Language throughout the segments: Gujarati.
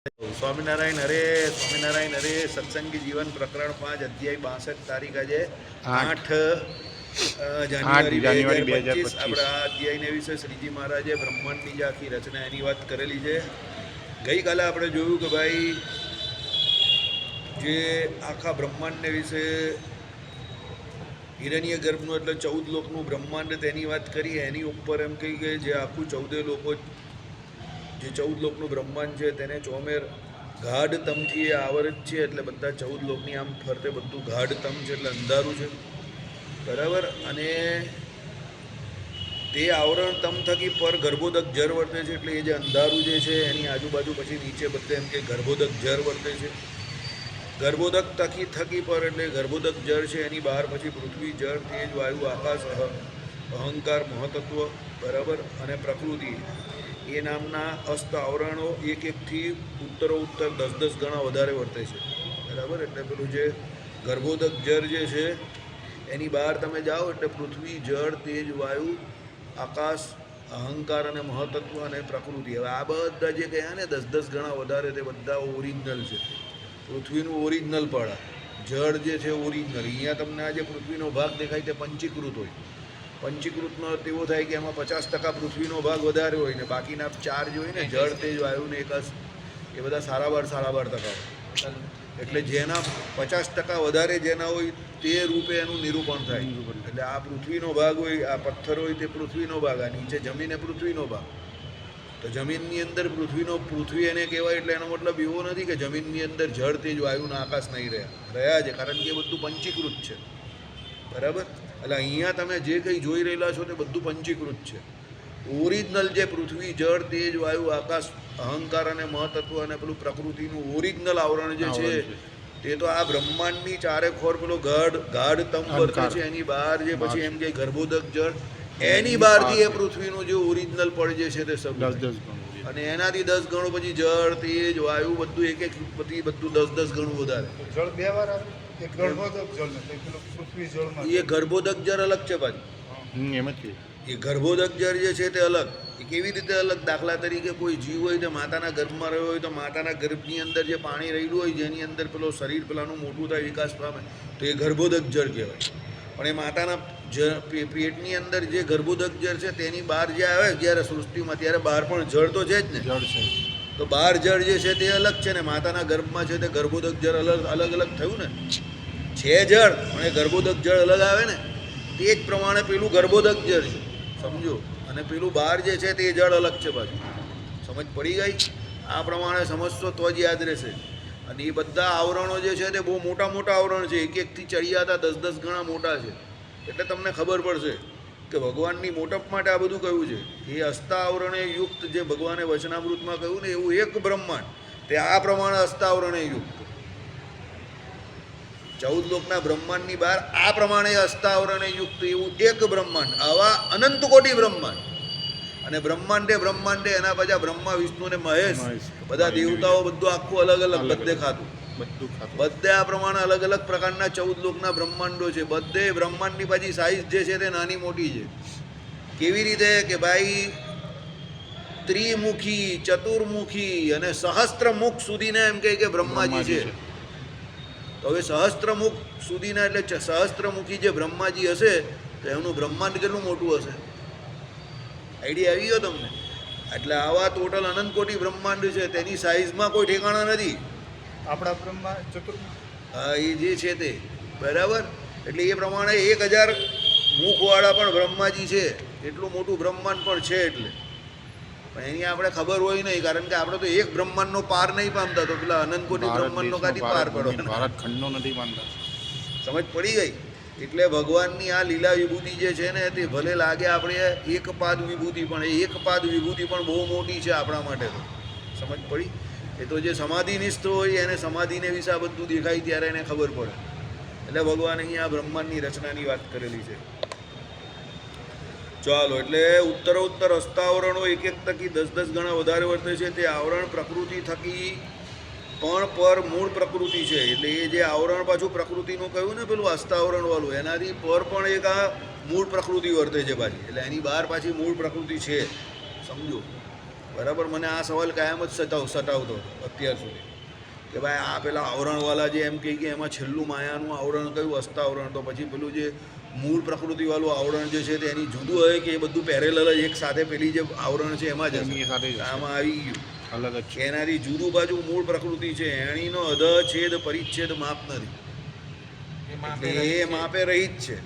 સ્વામિનારાયણ હરે સ્વામિનારાયણ હરે સત્સંગી જીવન પ્રકરણ પાંચ અધ્યાય બાસઠ તારીખ આજે આઠ. જાન્યુઆરી બે હજાર પચીસ આપણે આ અધ્યાયને વિશે શ્રીજી મહારાજે બ્રહ્માંડની જે આખી રચના એની વાત કરેલી છે ગઈકાલે આપણે જોયું કે ભાઈ જે આખા બ્રહ્માંડને વિશે હિરણ્ય ગર્ભનું એટલે ચૌદ લોકનું બ્રહ્માંડ તેની વાત કરીએ એની ઉપર એમ કહી કે જે આખું ચૌદે લોકો જે ચૌદ લોકનું બ્રહ્માંડ છે તેને ચોમેર ગાઢ તમથી એ આવરિત છે, એટલે બધા ચૌદ લોકની આમ ફરતે બધું ગાઢ તમ છે, એટલે અંધારું છે. બરાબર? અને તે આવરણ તમ થકી પર ગર્ભોદક જર વર્તે છે, એટલે એ જે અંધારું જે છે, એની આજુબાજુ પછી નીચે બધે એમ કે ગર્ભોદક જર વર્તે છે. ગર્ભોદક તકી થકી પર એટલે ગર્ભોદક જળ છે, એની બહાર પછી પૃથ્વી, જળ, તેજ, વાયુ, આકાશ અહંકાર મહતત્વ બરાબર? અને પ્રકૃતિ. એ નામના અસ્ત આવરણો એક એકથી ઉત્તરો ઉત્તર દસ દસ ગણા વધારે વર્તે છે. બરાબર? એટલે પેલું જે ગર્ભોદક જળ જે છે, એની બહાર તમે જાઓ એટલે પૃથ્વી, જળ, તેજ, વાયુ, આકાશ, અહંકાર અને મહતત્વ અને પ્રકૃતિ. હવે આ બધા જે કહ્યા ને, દસ દસ ગણા વધારે તે બધા ઓરિજિનલ છે. પૃથ્વીનું ઓરિજિનલ પડા. જળ જે છે ઓરિજિનલ અહીંયા તમને આ જે પૃથ્વીનો ભાગ દેખાય તે પંચીકૃત હોય. પંચીકૃતનો અર્થ એવો થાય કે એમાં પચાસ ટકા પૃથ્વીનો ભાગ વધારે હોય ને બાકીના ચાર જોઈએ હોય ને જળ તેજ વાયુ ને એકાશ એ બધા સારા બાર સારા બાર ટકા હોય એટલે જેના પચાસ ટકા વધારે જેના હોય તે રૂપે એનું નિરૂપણ થાય. એટલે આ પૃથ્વીનો ભાગ હોય આ પથ્થર હોય તે પૃથ્વીનો ભાગ આ નીચે જમીન એ પૃથ્વીનો ભાગ. તો જમીનની અંદર પૃથ્વીનો પૃથ્વી એને કહેવાય એટલે એનો મતલબ એવો નથી કે જમીનની અંદર જળ તેજ વાયુના આકાશ નહીં રહ્યા. રહ્યા છે કારણ કે એ બધું પંચીકૃત છે. બરાબર? એટલે અહીંયા તમે જે કંઈ જોઈ રહેલા છો તે બધું પંચીકૃત છે. ઓરિજિનલ જે પૃથ્વી જળ તેજ વાયુ આકાશ અહંકાર અને મહતત્વ અને પેલું પ્રકૃતિનું ઓરિજિનલ આવરણ જે છે તે તો આ બ્રહ્માંડની ચારે ખોર પેલો ગાઢ ગાઢ તમ વર્તે છે એની બહાર જે પછી એમ કે ગર્ભોદક જળ એની બહારથી એ પૃથ્વીનું જે ઓરિજિનલ પડ જે છે તે. દસ અને એનાથી દસ ગણું પછી જળ તેજ વાયુ બધું એક એક બધી બધું દસ દસ ગણું વધારે. જળ બે વાર આવે? એક ગર્ભોદક જળ ને પેલું પૃથ્વી જળમાં એ ગર્ભોદક જળ અલગ છે પાછું એ ગર્ભોદક જળ જે છે તે અલગ. એ કેવી રીતે અલગ? દાખલા તરીકે કોઈ જીવ હોય તે માતાના ગર્ભમાં રહ્યો હોય તો માતાના ગર્ભની અંદર જે પાણી રહેલું હોય જેની અંદર પેલો શરીર પેલાનું મોટું થાય વિકાસ પામે તો એ ગર્ભોદક જળ કહેવાય. પણ એ માતાના જ પેટની અંદર જે ગર્ભોદક જળ છે તેની બહાર જે આવે જ્યારે સૃષ્ટિમાં ત્યારે બહાર પણ જળ તો છે જ ને. જળ છે. તો બહાર જળ જે છે તે અલગ છે ને? માતાના ગર્ભમાં છે તે ગર્ભોદક જળ અલગ અલગ અલગ થયું ને? છે જળ, પણ એ ગર્ભોદક જળ અલગ આવે ને, તે જ પ્રમાણે પેલું ગર્ભોદક જળ છે, સમજો? અને પેલું બહાર જે છે તે જળ અલગ છે પાછું સમજ પડી ગઈ? આ પ્રમાણે સમજશો તો જ યાદ રહેશે. અને એ બધા આવરણો જે છે તે બહુ મોટા મોટા આવરણ છે, એક એકથી ચડિયાતા દસ દસ ગણા મોટા છે. એટલે તમને ખબર પડશે કે ભગવાનની મોટપ માટે આ બધું કહ્યું છે? એ હસ્તાવરણે યુક્ત જે ભગવાને વચનામૃતમાં કહ્યું ને, એવું એક બ્રહ્માંડ. તે આ પ્રમાણે અસ્તાવરણે યુક્ત. ચૌદ લોકના બ્રહ્માંડની બહાર આ પ્રમાણે હસ્તાવરણે યુક્ત એવું એક બ્રહ્માંડ આવા અનંત કોટી બ્રહ્માંડ. અને બ્રહ્માંડે બ્રહ્માંડે એના પાછા બ્રહ્મા વિષ્ણુ ને મહેશ. બધા દેવતાઓ બધું આખું અલગ અલગ બધે ખાતું. બધું બધે આ પ્રમાણે અલગ અલગ પ્રકારના ચૌદ લોકના બ્રહ્માંડો છે. બધે બ્રહ્માંડની પાછી સાઈઝ જે છે તે નાની મોટી છે. કેવી રીતે? કે ભાઈ ત્રિમુખી ચતુર્મુખી અને સહસ્ત્રમુખ સુધીને એમ કહે કે બ્રહ્માજી છે. તો હવે સહસ્ત્રમુખ સુધીના એટલે સહસ્ત્રમુખી જે બ્રહ્માજી હશે તો એમનું બ્રહ્માંડ કેટલું મોટું હશે? આઈડિયા આવી ગયો તમને? એટલે આવા ટોટલ અનંત કોટી બ્રહ્માંડ છે તેની સાઇઝમાં કોઈ ઠેકાણા નથી. આપણા બ્રહ્મા હા એ જે છે તે. બરાબર? એટલે એ પ્રમાણે એક હજાર મુખવાળા પણ બ્રહ્માજી છે. એટલું મોટું બ્રહ્માંડ પણ છે એટલે. પણ એની આપણે ખબર હોય નહીં કારણ કે આપણે તો એક બ્રહ્માંડનો પાર નહીં પામતા તો પેલા અનંતકોટી બ્રહ્માંડનો કાથી પાર પડવાનો ભારત ખંડનો નથી માનતા સમજ પડી ગઈ? એટલે ભગવાનની આ લીલા વિભૂતિ જે છે ને તે ભલે લાગે આપણે એક પાદ વિભૂતિ પણ એ એક પાદ વિભૂતિ પણ બહુ મોટી છે આપણા માટે તો. સમજ પડી? એ તો જે સમાધિનિષ્ઠ હોય એને સમાધિને વિશે આ બધું દેખાય ત્યારે એને ખબર પડે. એટલે ભગવાન અહીંયા બ્રહ્માંડની રચનાની વાત કરેલી છે. ચાલો, એટલે ઉત્તરોત્તર અસ્તાવરણો એક એક થકી દસ દસ ગણા વધારે વર્તે છે. તે આવરણ પ્રકૃતિ થકી પણ પર મૂળ પ્રકૃતિ છે. એટલે એ જે આવરણ પાછું પ્રકૃતિનું કહ્યું ને પેલું અસ્તાવરણવાળું એનાથી પર પણ એક આ મૂળ પ્રકૃતિ વર્તે છે પાછી. એટલે એની બહાર પાછી મૂળ પ્રકૃતિ છે. સમજો? બરાબર? મને આ સવાલ કાયમ જ સતાવ, સતાવતો અત્યાર સુધી. કે ભાઈ, આ પેલા આવરણવાળા જે એમ કહે કે એમાં છેલ્લું માયાનું આવરણ કયું? અસ્તાવરણ તો પછી પેલું જે મૂળ પ્રકૃતિવાળું આવરણ જે છે તે એની જુદું હોય કે એ બધું પેરેલલ જ એક સાથે પેલી જે આવરણ છે એમાં જ સાથે આમાં આવી ગયું. અલગ જ એનાથી જુદું બાજુ મૂળ પ્રકૃતિ છે. એણીનો અધ છેદ પરિચ્છેદ માપ નથી. એ માપે રહી જ છે.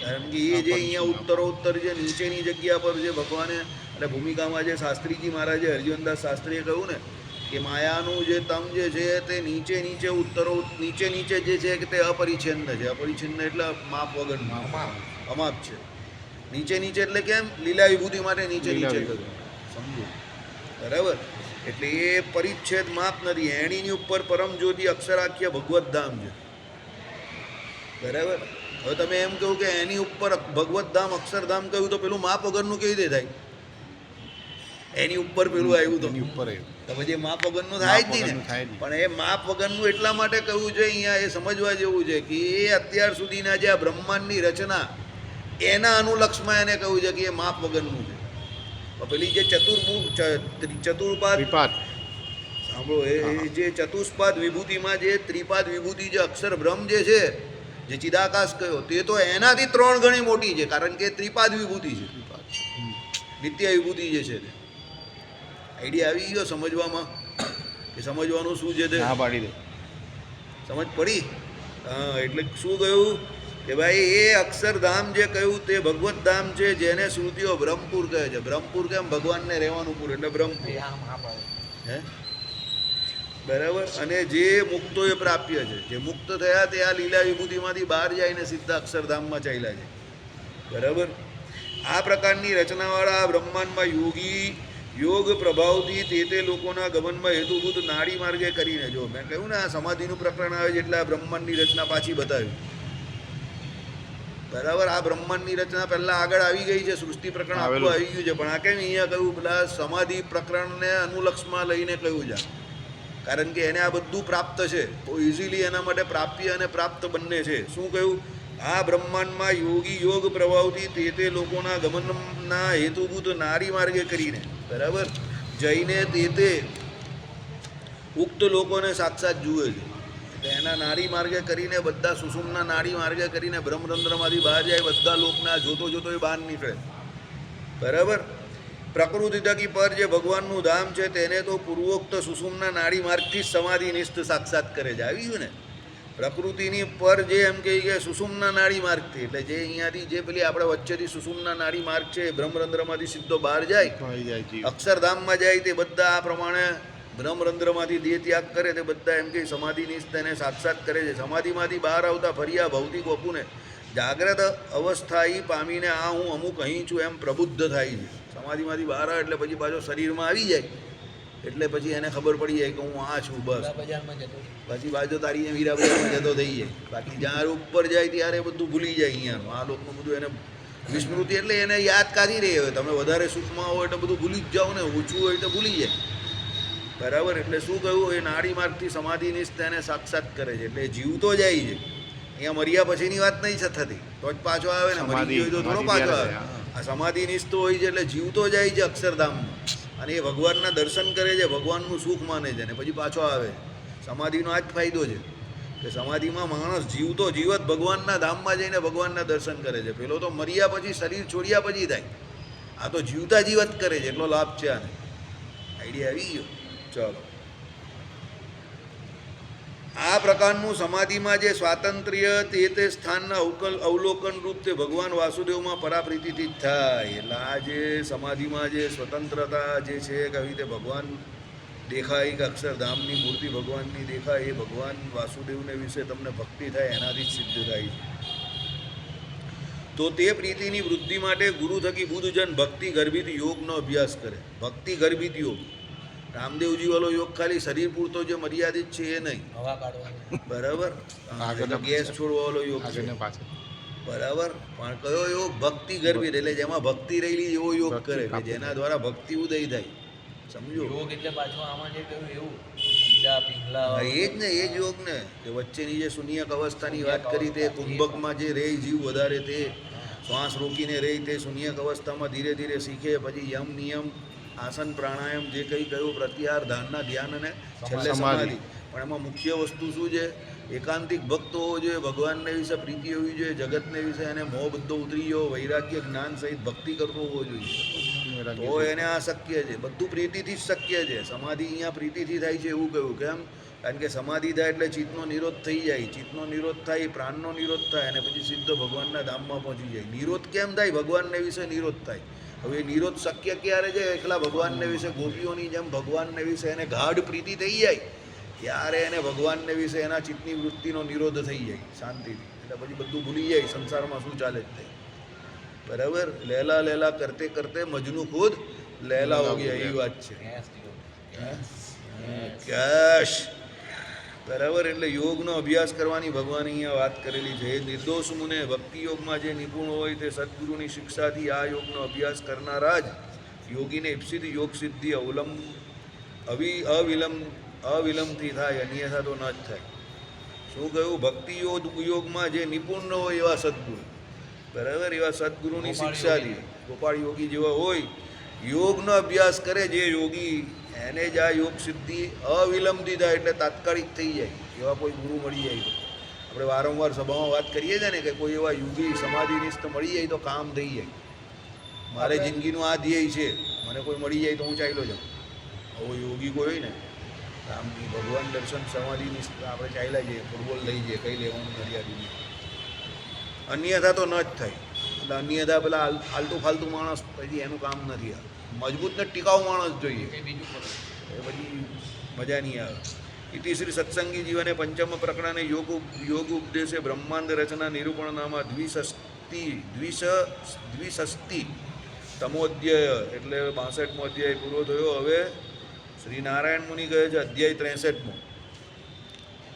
કારણ કે એ જે અહીંયા ઉત્તરોત્તર જે નીચેની જગ્યા પર જે ભગવાને એટલે ભૂમિકામાં જે શાસ્ત્રીજી મહારાજે હરજીવનદાસ શાસ્ત્રીએ કહ્યું ને કે માયાનું જે તમ જે છે તે નીચે નીચે ઉત્તરો નીચે નીચે જે છે કે તે અપરિચ્છિન્ન છે. અપરિચ્છિન્ન એટલે માપ વગરનું અમાપ. છે. નીચે નીચે એટલે કેમ? લીલા વિભૂતિ માટે નીચે નીચે. સમજો. બરાબર? એટલે એ પરિચ્છેદ માપ નથી. એણીની ઉપર પરમ જ્યોતિ અક્ષરાખ્ય ભગવત ધામ છે. બરાબર? હવે તમે એમ કહ્યું કે એની ઉપર ભગવત ધામ અક્ષરધામ કહ્યું તો પેલું માપ વગરનું કેવી રીતે થાય? એની ઉપર પેલું આવ્યું તો. ઉપર. તો પછી માપ વગરનું થાય જ નહીં. પણ એ માપ વગરનું એટલા માટે કહ્યું છે અહીંયા એ સમજવા જેવું છે કે એ અત્યાર સુધીના જે આ બ્રહ્માંડની રચના એના અનુલક્ષમાં એને કહ્યું છે કે એ માપ વગરનું છે. પેલી જે ચતુર્ભુ ચતુર્પાદ ત્રિપાદ. સાંભળો એ જે ચતુષ્પાદ વિભૂતિમાં જે ત્રિપાદ વિભૂતિ જે અક્ષર બ્રહ્મ જે છે જે ચિદાકાશ કયો તે તો એનાથી ત્રણ ગણી મોટી છે કારણ કે ત્રિપાદ વિભૂતિ છે. નિત્ય વિભૂતિ જે છે તે. આઈડિયા આવી ગયો સમજવામાં કે સમજવાનું શું છે તે. ના પાડી દે. સમજ પડી? હા એટલે શું કહ્યું? કે ભાઈ એ અક્ષરધામ જે કહ્યું તે ભગવત ધામ છે જેને શ્રુતિઓ બ્રહ્મપુર કહે છે. બ્રહ્મપુર કેમ? ભગવાનને રહેવાનું પૂર એટલે બ્રહ્મપુર. હે બરાબર? અને જે મુક્તોએ પ્રાપ્ય છે. જે મુક્ત થયા તે આ લીલા વિભૂતિમાંથી બહાર જઈને સીધા અક્ષરધામમાં ચાલ્યા છે બરાબર? આ પ્રકારની રચનાવાળા આ બ્રહ્માંડમાં યોગી યોગ પ્રભાવથી તે તે લોકોના ગમનમાં હેતુભૂત નાડી માર્ગે કરીને જો મેં કહ્યું ને આ સમાધિનું પ્રકરણ આવે છે એટલે આ બ્રહ્માંડની રચના પાછી બતાવી. બરાબર આ બ્રહ્માંડની રચના પહેલાં આગળ આવી ગઈ છે સૃષ્ટિ પ્રકરણ આખું આવી ગયું છે. પણ આ કેમ અહીંયા કહ્યું? પેલા સમાધિ પ્રકરણને અનુલક્ષમાં લઈને કહ્યું છે. કારણ કે એને આ બધું પ્રાપ્ત છે. તો ઇઝીલી એના માટે પ્રાપ્ય અને પ્રાપ્ત બંને છે. શું કહ્યું? આ બ્રહ્માંડમાં યોગી યોગ પ્રભાવથી તે તે લોકોના ગમનના હેતુભૂત નારી માર્ગે કરીને. બરાબર? જઈને તે તે ઉક્ત લોકોને સાક્ષાત જુએ છે. એટલે એના નારી માર્ગે કરીને બધા સુષુમના નાડી માર્ગે કરીને બ્રહ્મરંધ્રમાંથી બહાર જાય, બધા લોકના જોતો જોતો એ બહાર નીકળે. બરાબર? પ્રકૃતિ થકી પર જે ભગવાનનું ધામ છે, તેને તો પૂર્વોક્ત સુષુમના નાડી માર્ગથી જ સમાધિનિષ્ઠ સાક્ષાત કરે છે. આવી ગયું ને? પ્રકૃતિની પર જે એમ કહે કે સુષુમના નાડી માર્ગથી એટલે જે અહીંયાથી જે પેલી આપણે વચ્ચેથી સુષુમના નાડી માર્ગ છે એ બ્રહ્મરંધ્રમાંથી સીધો બહાર જાય. આવી જાય અક્ષરધામમાં જાય તે બધા આ પ્રમાણે બ્રહ્મરંધ્રમાંથી દેહ ત્યાગ કરે તે બધા એમ કે સમાધિની તેને સાક્ષાત કરે છે. સમાધિમાંથી બહાર આવતા ફરિયા ભૌતિક વપુને જાગ્રત અવસ્થાએ પામીને આ હું અમુક અહીં છું એમ પ્રબુદ્ધ થાય છે. સમાધિમાંથી બહાર આવે એટલે પછી પાછો શરીરમાં આવી જાય. એટલે પછી એને ખબર પડી જાય કે હું આ છું બસ. પછી બાજુ વીરા બજારમાં જતો થઈ જાય. બાકી જ્યાં ઉપર જાય ત્યારે બધું ભૂલી જાય અહીંયાનું. આ લોકોનું બધું એને વિસ્મૃતિ એટલે એને યાદ કાઢી રહી હોય. તમે વધારે સુખમાં હોય એટલે બધું ભૂલી જ જાઓ ને. ઓછું હોય તો ભૂલી જાય. બરાબર? એટલે શું કહ્યું? એ નાડી માર્ગથી સમાધિનિષ્ઠ તેને સાક્ષાત કરે છે. એટલે જીવતો જાય છે. અહીંયા મર્યા પછીની વાત નહીં થતી. તો જ પાછો આવે ને. મરી ગયો તો થોડો પાછો આવે. આ સમાધિનિષ્ઠ હોય છે એટલે જીવતો જાય છે અક્ષરધામમાં. અને એ ભગવાનના દર્શન કરે છે, ભગવાનનું સુખ માને છે અને પછી પાછો આવે. સમાધિનો આ જ ફાયદો છે કે સમાધિમાં માણસ જીવતો જીવત ભગવાનના ધામમાં જઈને ભગવાનના દર્શન કરે છે. પેલો તો મર્યા પછી, શરીર છોડ્યા પછી થાય. આ તો જીવતા જીવત કરે છે, એટલો લાભ છે આને. આઈડિયા આવી ગયો. ચાલો. આ પ્રકારનું સમાધિમાં જે સ્વાતંત્ર્ય તે તે સ્થાનના અવકલ અવલોકન રૂપ તે ભગવાન વાસુદેવમાં પરાપ્રીતિથી જ થાય. એટલે આ જે સમાધિમાં જે સ્વતંત્રતા જે છે કે આવી રીતે ભગવાન દેખાય, કે અક્ષરધામની મૂર્તિ ભગવાનની દેખાય, એ ભગવાન વાસુદેવને વિશે તમને ભક્તિ થાય, એનાથી જ સિદ્ધ થાય છે. તો તે પ્રીતિની વૃદ્ધિ માટે ગુરુ થકી બુદ્ધજન ભક્તિ ગર્ભિત યોગનો અભ્યાસ કરે. ભક્તિ ગર્ભિત યોગ. રામદેવજી વાળો યોગ ખાલી શરીર પૂરતો જે મર્યાદિત છે એ નહીં. બરાબર? ગેસ છોડવા વાળો યોગ છે. બરાબર? પણ કયો યોગ? ભક્તિ ગરબી એટલે જેમાં ભક્તિ રહેલી એવો યોગ કરે. કે જેના દ્વારા ભક્તિ ઉદય થાય. સમજો? યોગ એટલે પાછું આમાં જે કહ્યું એવું એ જ ને એ જ યોગ ને. કે વચ્ચેની જે શૂન્યક અવસ્થાની વાત કરી તે કુંભકમાં જે રે જીવ વધારે તે શ્વાસ રોકીને રહે તે શૂન્યક અવસ્થામાં ધીરે ધીરે શીખે પછી યમ નિયમ આસન પ્રાણાયામ જે કંઈ કહ્યું પ્રત્યાહાર ધ્યાનના ધ્યાન અને છેલ્લે સમાધિ. સમાધિ. પણ એમાં મુખ્ય વસ્તુ શું છે? એકાંતિક ભક્ત હોવો જોઈએ ભગવાનને વિશે પ્રીતિ હોવી જોઈએ જગતને વિશે એને મોહ બધો ઉતરી ગયો વૈરાગ્ય જ્ઞાન સહિત ભક્તિ કરતો હોવો જોઈએ. તો એને આ શક્ય છે. બધું પ્રીતિથી જ શક્ય છે. સમાધિ અહીંયા પ્રીતિથી થાય છે એવું કહ્યું. કેમ? કારણ કે સમાધિ થાય એટલે ચિત્તનો નિરોધ થઈ જાય. ચિત્તનો નિરોધ થાય પ્રાણનો નિરોધ થાય અને પછી સીધો ભગવાનના ધામમાં પહોંચી જાય. નિરોધ કેમ થાય? ભગવાનને વિશે નિરોધ થાય. હવે નિરોધ શક્ય ક્યારે છે? એકલા ભગવાનને વિશે ગોપીઓની જેમ ભગવાનને વિશે એને ગાઢ પ્રીતિ થઈ જાય ત્યારે એને ભગવાનને વિશે એના ચિત્તની વૃત્તિનો નિરોધ થઈ જાય શાંતિથી. એટલે પછી બધું ભૂલી જાય સંસારમાં શું ચાલે જ તે. બરાબર? લેલા લેલા કરતે કરતે મજનુ ખુદ લેલા હો ગયા એ વાત છે. કેશ. બરાબર? એટલે યોગનો અભ્યાસ કરવાની ભગવાન અહીંયા વાત કરેલી છે. એ નિર્દોષ મુને ભક્તિ યોગમાં જે નિપુણ હોય તે સદગુરુની શિક્ષાથી આ યોગનો અભ્યાસ કરનારા જ યોગીને ઈપ્સિત યોગ સિદ્ધિ અવલંબ અવિ અવિલંબ અવિલંબથી થાય અન્યથા તો ન જ થાય. શું કહ્યું? ભક્તિ યોગ યોગમાં જે નિપુણ ન હોય એવા સદગુરુ. બરાબર? એવા સદગુરુની શિક્ષાથી. ગોપાળ યોગી જેવા હોય. યોગનો અભ્યાસ કરે જે યોગી એને જ આ યોગ સિદ્ધિ અવિલંબથી થાય એટલે તાત્કાલિક થઈ જાય એવા કોઈ ગુરુ મળી જાય તો આપણે વારંવાર સભામાં વાત કરીએ છીએ ને કે કોઈ એવા યોગી સમાધિનિષ્ઠ મળી જાય તો કામ થઈ જાય. મારે જિંદગીનું આ ધ્યેય છે મને કોઈ મળી જાય તો હું ચાલ્યો જાઉં. આવો યોગી કોઈ હોય ને આમ ભગવાન દર્શન સમાધિનિષ્ઠ આપણે ચાલ્યા જઈએ ફૂટબોલ લઈ જઈએ કંઈ લેવાનું નથી આ અન્યથા તો ન જ થાય. એટલે અદા પેલા આલ- આલતુ ફાલતુ માણસ પછી એનું કામ નથી આ મજબૂત ને ટીકાઉ માણસ જોઈએ. એ પછી મજા નહીં આવે. ઇતિ શ્રી સત્સંગી જીવને પંચમ પ્રકરણે યોગ યોગ ઉપદેશે બ્રહ્માંડ રચના નિરૂપણ નામા દ્વિષસ્તિ દ્વિષ દ્વિષસ્તિ તમોધ્યય એટલે બાસઠમો અધ્યાય પૂરો થયો. હવે શ્રી નારાયણ મુનિ કહે છે અધ્યાય ત્રેસઠમો.